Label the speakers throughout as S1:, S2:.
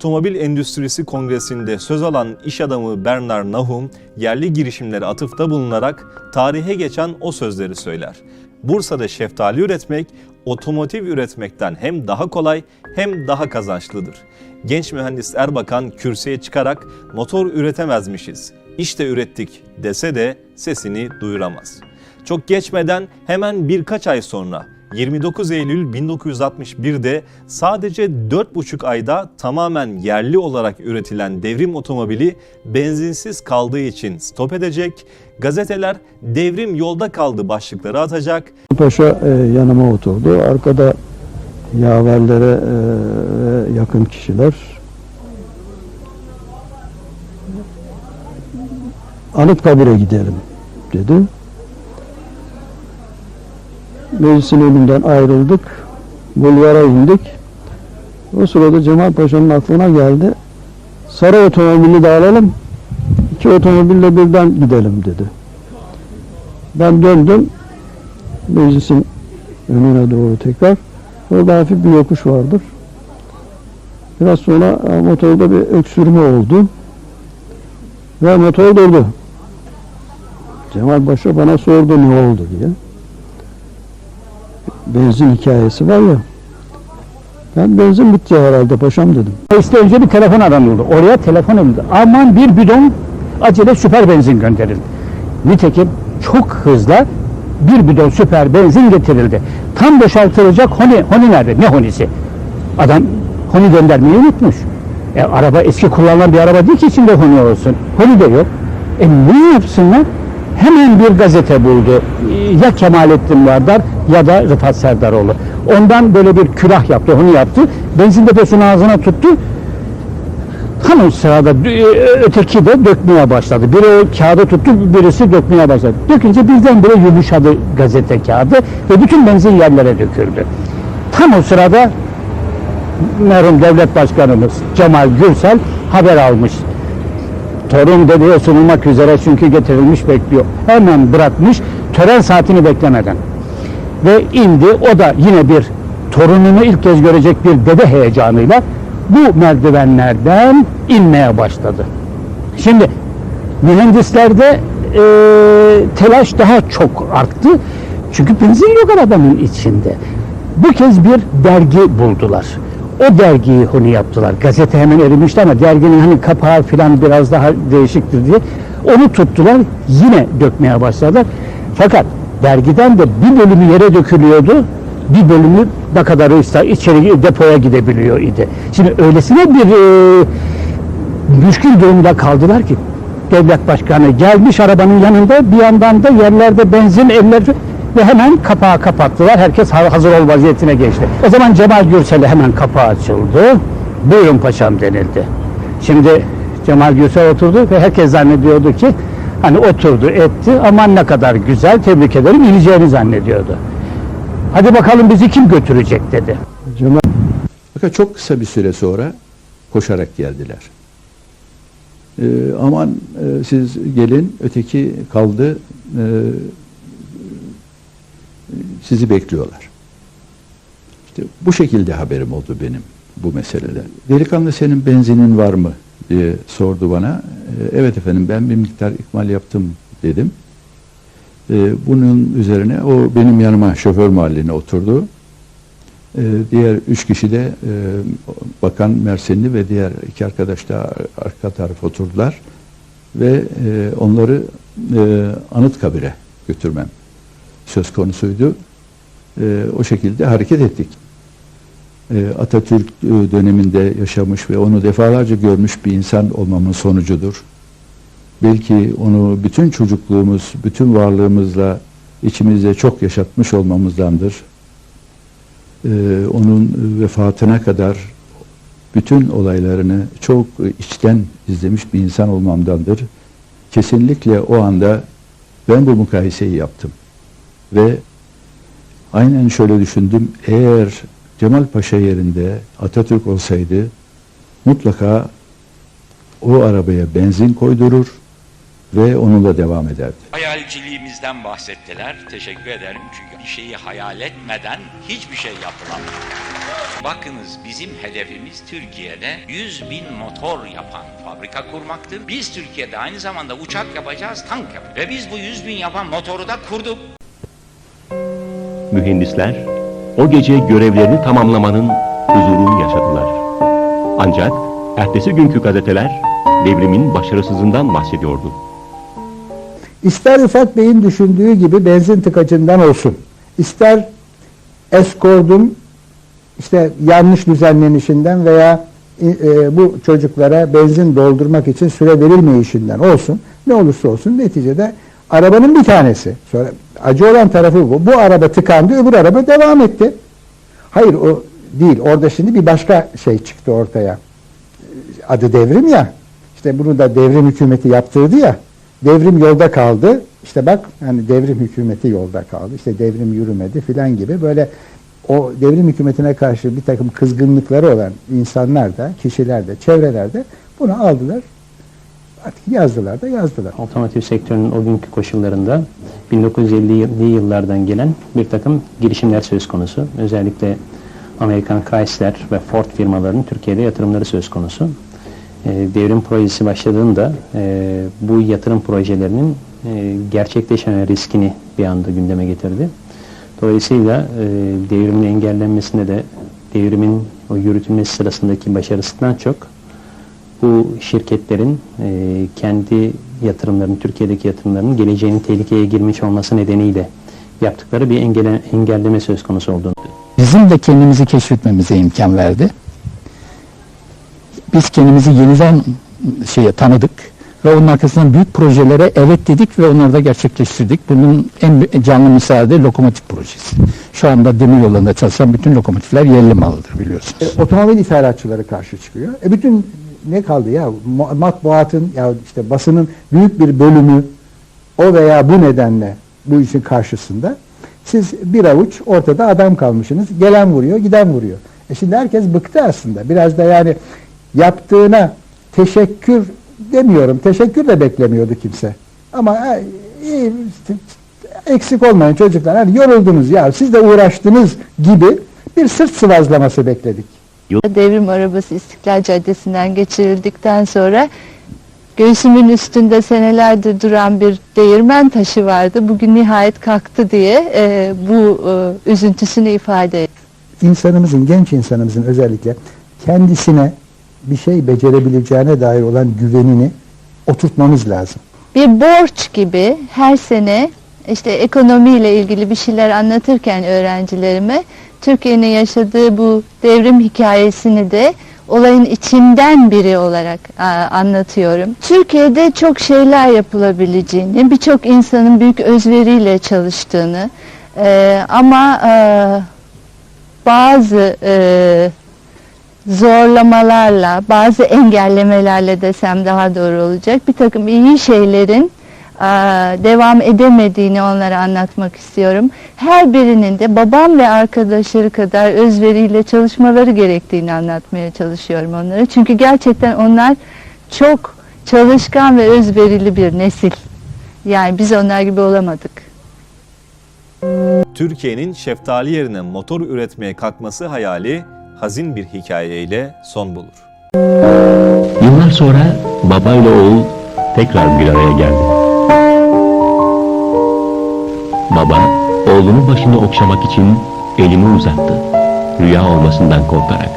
S1: Otomobil Endüstrisi Kongresi'nde söz alan iş adamı Bernard Nahum, yerli girişimlere atıfta bulunarak tarihe geçen o sözleri söyler. Bursa'da şeftali üretmek, otomotiv üretmekten hem daha kolay hem daha kazançlıdır. Genç mühendis Erbakan kürsüye çıkarak motor üretemezmişiz, işte ürettik dese de sesini duyuramaz. Çok geçmeden hemen birkaç ay sonra 29 Eylül 1961'de sadece 4,5 ayda tamamen yerli olarak üretilen devrim otomobili benzinsiz kaldığı için stop edecek, gazeteler devrim yolda kaldı başlıkları atacak,
S2: Paşa e, yanıma oturdu. Arkada yaverlere e, yakın kişiler. Anıtkabir'e gidelim dedi. Meclisin önünden ayrıldık. Bulvara indik. O sırada Cemal Paşa'nın aklına geldi. Sarı otomobili de alalım. İki otomobille birden gidelim dedi. Ben döndüm meclisin önüne doğru tekrar. Orada hafif bir yokuş vardır. Biraz sonra e, motorda bir öksürme oldu. Ve motor durdu. Cemal Paşa bana sordu ne oldu diye. Benzin hikayesi var ya. Ben benzin bitti herhalde paşam dedim.
S3: İşte önce bir telefon aranıldı. Oraya telefon edildi. Aman bir bidon acele süper benzin gönderildi. Nitekim çok hızlı bir bidon süper benzin getirildi. Tam boşaltılacak honi, honi nerede? Ne honisi? Adam honi göndermeyi unutmuş. E, araba eski kullanılan bir araba değil ki içinde honi olsun. Honi de yok. E ne yapsınlar? Hemen bir gazete buldu. Ya Kemalettin Vardar ya da Rıfat Serdaroğlu. Ondan böyle bir külah yaptı, honi yaptı. Benzin deposunu ağzına tuttu. Tam o sırada e, öteki de dökmeye başladı. Biri o kağıdı tuttu, birisi dökmeye başladı. Dökünce birdenbire yumuşadı gazete kağıdı ve bütün benzin yerlere döküldü. Tam o sırada merhum devlet başkanımız Cemal Gürsel haber almış. Torun dedeye sunulmak üzere çünkü getirilmiş bekliyor. Hemen bırakmış tören saatini beklemeden. Ve indi o da yine bir torununu ilk kez görecek bir dede heyecanıyla bu merdivenlerden inmeye başladı. Şimdi mühendislerde e, telaş daha çok arttı. Çünkü benzin yok arabanın içinde. Bu kez bir dergi buldular. O dergiyi hani yaptılar. Gazete hemen erimişti ama derginin hani kapağı falan biraz daha değişiktir diye. Onu tuttular yine dökmeye başladılar. Fakat dergiden de bir bölümü yere dökülüyordu. Bir bölümü ne kadarı işte içeri depoya gidebiliyor idi. Şimdi öylesine bir e, müşkül durumda kaldılar ki devlet başkanı gelmiş arabanın yanında bir yandan da yerlerde benzin evler ve hemen kapağı kapattılar. Herkes ha- hazır ol vaziyetine geçti. O zaman Cemal Gürsel'e hemen kapağı açıldı. Buyurun paşam denildi. Şimdi Cemal Gürsel oturdu ve herkes zannediyordu ki hani oturdu etti aman ne kadar güzel tebrik ederim ineceğini zannediyordu. Hadi bakalım bizi kim götürecek dedi.
S2: Cemal
S4: Fakat çok kısa bir süre sonra koşarak geldiler. Ee, aman e, siz gelin, öteki kaldı, e, sizi bekliyorlar. İşte bu şekilde haberim oldu benim bu meseleden. Delikanlı senin benzinin var mı diye sordu bana. E, evet efendim ben bir miktar ikmal yaptım dedim. E, bunun üzerine o benim yanıma şoför mahalline oturdu. Ee, diğer üç kişi de e, Bakan Mersinli ve diğer iki arkadaş da arka tarafa oturdular ve e, onları e, Anıtkabir'e götürmem söz konusuydu. E, o şekilde hareket ettik. E, Atatürk döneminde yaşamış ve onu defalarca görmüş bir insan olmamın sonucudur. Belki onu bütün çocukluğumuz, bütün varlığımızla içimizde çok yaşatmış olmamızdandır e, onun vefatına kadar bütün olaylarını çok içten izlemiş bir insan olmamdandır. Kesinlikle o anda ben bu mukayeseyi yaptım. Ve aynen şöyle düşündüm. Eğer Cemal Paşa yerinde Atatürk olsaydı mutlaka o arabaya benzin koydurur ve onunla devam ederdi.
S5: Hayalciliğimizden bahsettiler. Teşekkür ederim çünkü bir şeyi hayal etmeden hiçbir şey yapılamıyor. Bakınız bizim hedefimiz Türkiye'de 100 bin motor yapan fabrika kurmaktır. Biz Türkiye'de aynı zamanda uçak yapacağız, tank yapacağız. Ve biz bu 100 bin yapan motoru da kurduk.
S6: Mühendisler o gece görevlerini tamamlamanın huzurunu yaşadılar. Ancak ertesi günkü gazeteler devrimin başarısızından bahsediyordu.
S7: İster Rıfat Bey'in düşündüğü gibi benzin tıkacından olsun, ister eskordun işte yanlış düzenlenişinden veya e, e, bu çocuklara benzin doldurmak için süre verilmeyişinden olsun, ne olursa olsun neticede arabanın bir tanesi. Sonra acı olan tarafı bu. Bu araba tıkandı, öbür araba devam etti. Hayır o değil. Orada şimdi bir başka şey çıktı ortaya. Adı devrim ya. İşte bunu da devrim hükümeti yaptırdı ya. Devrim yolda kaldı. İşte bak hani devrim hükümeti yolda kaldı. İşte devrim yürümedi filan gibi böyle o devrim hükümetine karşı bir takım kızgınlıkları olan insanlar da, kişiler de, çevreler de bunu aldılar. Artık yazdılar da yazdılar.
S8: Otomotiv sektörünün o günkü koşullarında 1950'li yıllardan gelen bir takım girişimler söz konusu. Özellikle Amerikan Chrysler ve Ford firmalarının Türkiye'de yatırımları söz konusu. Ee, devrim projesi başladığında e, bu yatırım projelerinin e, gerçekleşme riskini bir anda gündeme getirdi. Dolayısıyla e, devrimin engellenmesinde de devrimin o yürütülmesi sırasındaki başarısından çok bu şirketlerin e, kendi yatırımlarının, Türkiye'deki yatırımlarının geleceğinin tehlikeye girmiş olması nedeniyle yaptıkları bir engele, engelleme söz konusu olduğunu.
S3: Bizim de kendimizi keşfetmemize imkan verdi. Biz kendimizi yeniden şeye tanıdık ve onun arkasından büyük projelere evet dedik ve onları da gerçekleştirdik. Bunun en canlı misali de lokomotif projesi. Şu anda demir yollarında çalışan bütün lokomotifler yerli malıdır biliyorsunuz.
S7: E, otomobil ithalatçıları karşı çıkıyor. E bütün ne kaldı ya? Matbuatın ya işte basının büyük bir bölümü o veya bu nedenle bu işin karşısında. Siz bir avuç ortada adam kalmışsınız. Gelen vuruyor, giden vuruyor. E şimdi herkes bıktı aslında. Biraz da yani yaptığına teşekkür demiyorum. Teşekkür de beklemiyordu kimse. Ama e, eksik olmayın çocuklar. Hani yoruldunuz ya siz de uğraştınız gibi bir sırt sıvazlaması bekledik.
S9: Devrim arabası İstiklal Caddesi'nden geçirildikten sonra göğsümün üstünde senelerdir duran bir değirmen taşı vardı. Bugün nihayet kalktı diye e, bu e, üzüntüsünü ifade etti.
S7: insanımızın, genç insanımızın özellikle kendisine bir şey becerebileceğine dair olan güvenini oturtmamız lazım.
S9: Bir borç gibi her sene işte ekonomiyle ilgili bir şeyler anlatırken öğrencilerime Türkiye'nin yaşadığı bu devrim hikayesini de olayın içinden biri olarak anlatıyorum. Türkiye'de çok şeyler yapılabileceğini, birçok insanın büyük özveriyle çalıştığını e, ama e, bazı e, zorlamalarla, bazı engellemelerle desem daha doğru olacak. Bir takım iyi şeylerin devam edemediğini onlara anlatmak istiyorum. Her birinin de babam ve arkadaşları kadar özveriyle çalışmaları gerektiğini anlatmaya çalışıyorum onlara. Çünkü gerçekten onlar çok çalışkan ve özverili bir nesil. Yani biz onlar gibi olamadık.
S1: Türkiye'nin şeftali yerine motor üretmeye kalkması hayali hazin bir hikayeyle son bulur.
S6: Yıllar sonra baba ile oğul tekrar bir araya geldi. Baba oğlunun başını okşamak için elini uzattı. Rüya olmasından korkarak.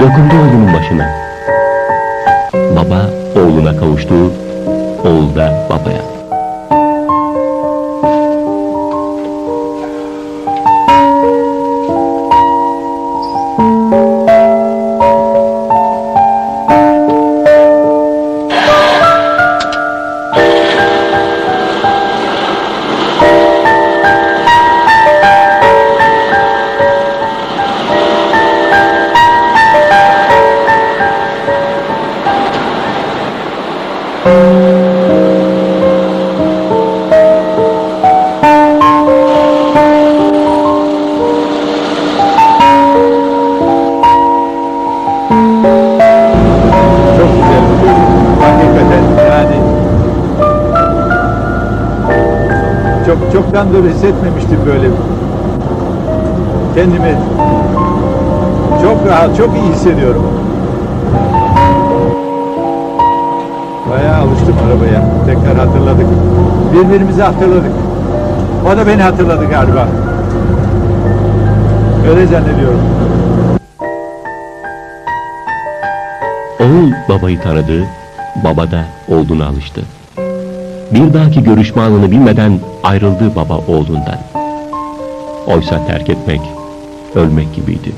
S6: Dokundu oğlunun başına. Baba oğluna kavuştu, oğul da babaya.
S10: Çoktandır hissetmemiştim böyle. Kendimi çok rahat, çok iyi hissediyorum. Bayağı alıştım arabaya. Tekrar hatırladık. Birbirimizi hatırladık. O da beni hatırladı galiba. Öyle zannediyorum.
S6: Oğul babayı tanıdı, baba da oğluna alıştı. Bir dahaki görüşme anını bilmeden ayrıldı baba oğlundan. Oysa terk etmek, ölmek gibiydi.